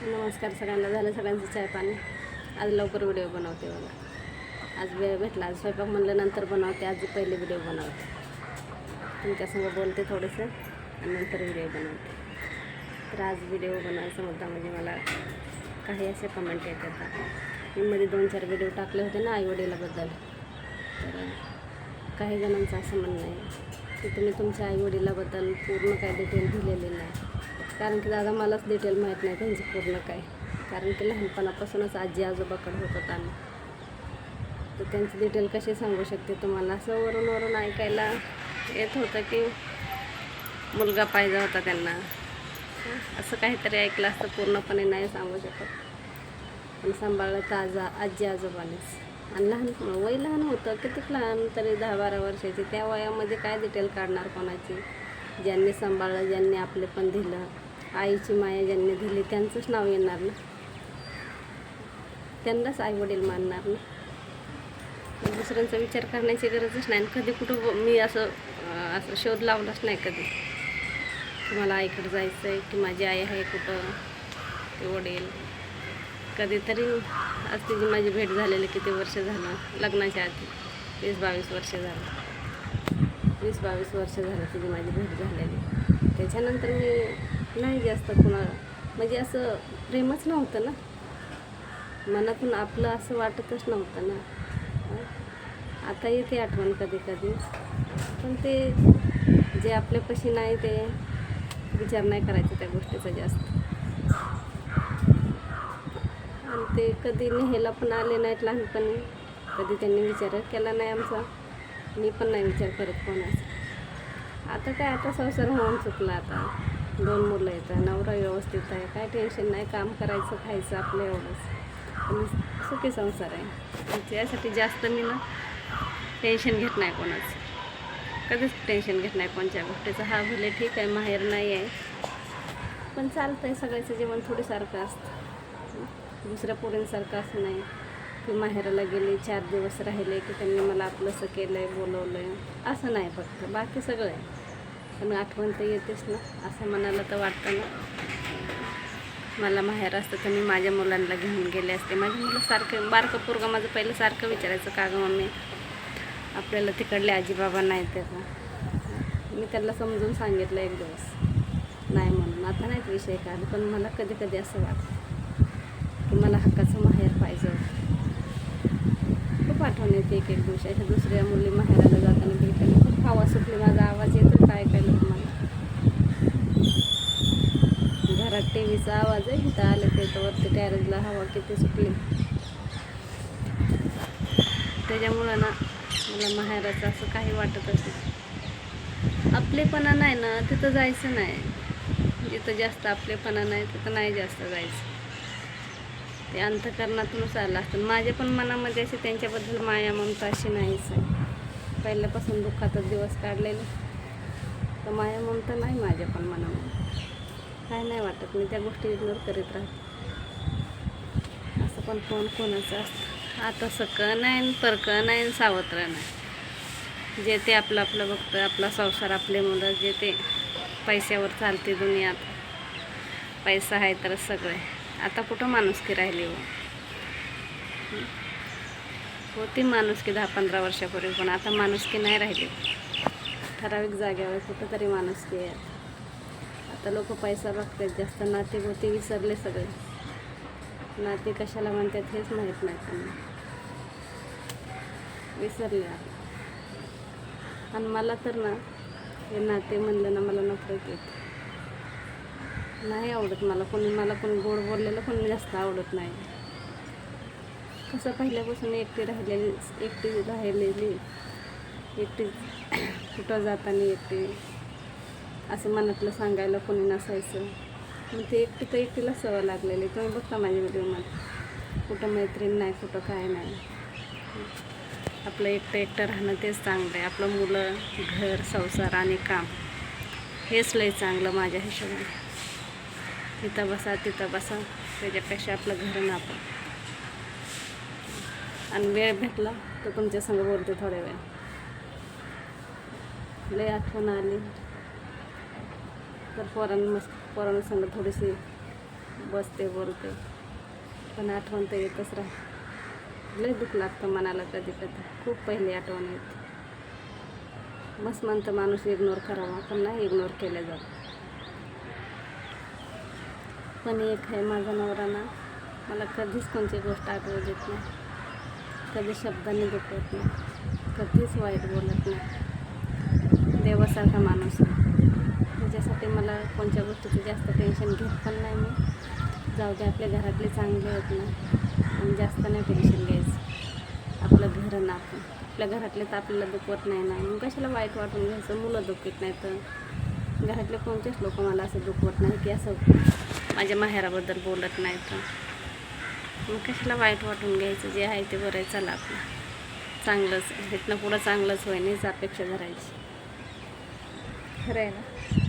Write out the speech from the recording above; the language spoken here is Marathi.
नमस्कार सगळ्यांना झालं सगळ्यांचं चाय पाणी आज लवकर व्हिडिओ बनवते बघा. आज वेळ भेटला आज स्वयंपाक म्हणलं नंतर बनवते आज पहिले व्हिडिओ बनवते. तुमच्यासंग बोलते थोडंसं आणि नंतर व्हिडिओ बनवते. तर आज व्हिडिओ बनवायचा मुद्दा म्हणजे मला काही असे कमेंट येत येतात मी मध्ये दोन चार व्हिडिओ टाकले होते ना आईवडिलाबद्दल. तर काही जणांचं असं म्हणणं आहे की तुम्ही तुमच्या आईवडिलाबद्दल पूर्ण काय डिटेल दिलेली नाही. कारण की दादा मलाच डिटेल माहीत नाही त्यांचं पूर्ण काय. कारण की लहानपणापासूनच आजी आजोबाकडे होतात आम्ही. तर त्यांची डिटेल कशी सांगू शकते तुम्हाला? असं वरून वरून ऐकायला येत होतं की मुलगा पाहिजे होता त्यांना. असं काहीतरी ऐकलं असतं पूर्णपणे नाही सांगू शकत. पण सांभाळलं तर आजा आजी आजोबानेच. आणि लहान वय लहान होतं कितीक लहान तरी दहा बारा वर्षाची. त्या वयामध्ये काय डिटेल काढणार कोणाची? ज्यांनी सांभाळलं ज्यांनी आपले पण दिलं आईची माया ज्यांनी दिली त्यांचंच नाव येणार ना? त्यांनाच आईवडील मानणार ना? दुसऱ्यांचा विचार करण्याची गरजच नाही. आणि कधी कुठं मी असं असं शोध लावलाच नाही कधी. की मला आईकडे जायचं आहे की माझी आई आहे कुठं ते वडील. कधीतरी आज तिची माझी भेट झालेली किती वर्ष झालं? लग्नाच्या आधी वीस बावीस वर्ष झालं. वीस बावीस वर्ष झालं तिची माझी भेट झालेली. त्याच्यानंतर मी नाही जास्त कुणा म्हणजे असं प्रेमच नव्हतं ना. मनातून आपलं असं वाटतच नव्हतं ना. आता येते आठवण कधी कधी पण ते जे आपल्यापाशी नाही ते विचार नाही करायचा त्या गोष्टीचा जास्त. आणि ते कधी नेहायला पण आले नाहीत लहानपणी. कधी त्यांनी विचार केला नाही आमचा. मी पण नाही विचार करत कोणाचा. आता काय आता संसार होऊन चुकला आता. दोन मुलं आहेत नवरा व्यवस्थित आहे काय टेन्शन नाही काम करायचं खायचं आपलं एवढंच. आणि सुखी संसार आहे. म्हणजे त्यासाठी जास्त मी ना टेन्शन घेत नाही कोणाचं. कधीच टेन्शन घेत नाही कोणत्या गोष्टीचं. हा भले ठीक आहे माहेर नाही आहे. पण चालतं आहे सगळ्याचं जेवण थोडीसारखं असतं. दुसऱ्या पोरींसारखं असं नाही. माहेराला गेले चार दिवस राहिले की त्यांनी मला आपलंसं केलं आहे बोलवलं आहे असं नाही फक्त बाकी सगळं आहे. पण आठवण तर येतेच ना असं मनाला तर वाटतं ना. मला माहेर असतं तर मी माझ्या मुलांना घेऊन गेले असते. माझ्या मुलं सारखं बारकं पोरगं माझं पहिलं सारखं विचारायचं का गं मम्मी आपल्याला तिकडले आजीबाबा नाही ते मी त्यांना समजून सांगितलं एक दिवस. नाही म्हणून आता नाहीत विषय काढ पण मला कधी कधी असं वाटतं की मला हक्काचं माहेर पाहिजे खूप एक एक दिवशी अशा दुसऱ्या मुली माहेराला जाताना भेटायला खूप हवा सुटली माझा आवाज येतो काय ऐकायला तुम्हाला घरात टी व्हीचा आवाज आहे इथं आले त्याच्यावरती टॅरेजला हवा किती सुटली. त्याच्यामुळं ना मला माहेराचं असं काही वाटत असेल आपलेपणा नाही ना तिथं जायचं नाही. जिथं जास्त आपलेपणा नाही तिथं नाही जास्त जायचं. ते अंतकरणातूनच आलं असतं. माझ्या पण मनामध्ये अशी त्यांच्याबद्दल माया ममता अशी नाहीच आहे. पहिल्यापासून दुःखातच दिवस काढलेले. तर माया ममता नाही माझ्या पण मनामध्ये. काय नाही वाटत मी त्या गोष्टी इग्नोर करीत राहते. असं पण कोण कोणाचं असतं. आता सकं नाही परकं नाही सावत्र नाही जे ते आपलं आपलं बघतं आपला संसार आपले मुलं जे ते पैशावर चालते दुनियात. पैसा आहे तर सगळे आता कुठं माणुसकी राहिली हो? होती माणुसकी दहा पंधरा वर्षापूर्वी पण आता माणुसकी नाही राहिली. ठराविक जाग्यावर कुठंतरी माणुसकी आहे. आता लोक पैसा बघतात जास्त नाते गोते विसरले सगळे. नाते कशाला म्हणतात हेच माहीत नाही त्यांना. विसरले आणि मला तर ना हे नाते म्हणलं ना मला नफरत येते. नाही आवडत मला. कोणी मला कोणी गोड बोललेलं कोणी जास्त आवडत नाही. कसं पहिल्यापासून एकटी राहिलेली एकटी राहिलेली एकटी कुठं जाताना एकटी असं मनातलं सांगायला कोणी नसायचं. मग ते एकटी तर एकटीला सवय लागलेली. तुम्ही बघता माझ्या व्हिडिओमध्ये कुठं मैत्रीण नाही कुठं काय नाही. आपलं एकटं एकटं राहणं तेच चांगलं आहे. आपलं मुलं घर संसार आणि काम हेच लय चांगलं माझ्या हिशोबाने. तिथं बसा तिथं बसा. त्याच्यापेक्षा आपलं घर ना आपण. आणि वेळ भेटला तर तुमच्या संग बोलते थोड्या वेळ. लय आठवण आली. तर पोरां मस्त पोरांसंग थोडीशी बसते बोलते. पण आठवण तर येतच राह. लय दुःख लागतं मनाला कधी कधी. खूप पहिली आठवण येते. मस्त म्हणतं माणूस इग्नोर करावा पण नाही इग्नोर केलं जातं. पण एक आहे माझा नवरा ना. मला कधीच कोणती गोष्ट आठवत देत नाही. कधी शब्दांनी दुखवत नाही. कधीच वाईट बोलत नाही. देवासारखा माणूस आहे. त्याच्यासाठी मला कोणत्या गोष्टीचं जास्त टेन्शन घेत पण नाही मी. जाऊ दे आपल्या घरातले चांगले आहेत ना. आणि जास्त नाही टेन्शन घ्यायचं. आपलं घर ना आपण. आपल्या घरातले तर आपल्याला दुखवत नाही ना. मग कशाला वाईट वाटून घ्यायचं? मुलं दुखत नाही तर घरातले कोणतेच लोक मला असं दुखवत नाही की असं माझ्या माहेराबद्दल बोलत नाही तर मग कशाला वाईट वाटून घ्यायचं? जे आहे ते बरं चला आपलं. चांगलंच. इथनं पुढं चांगलंच होईल हीच अपेक्षा धरायची. खरं आहे ना?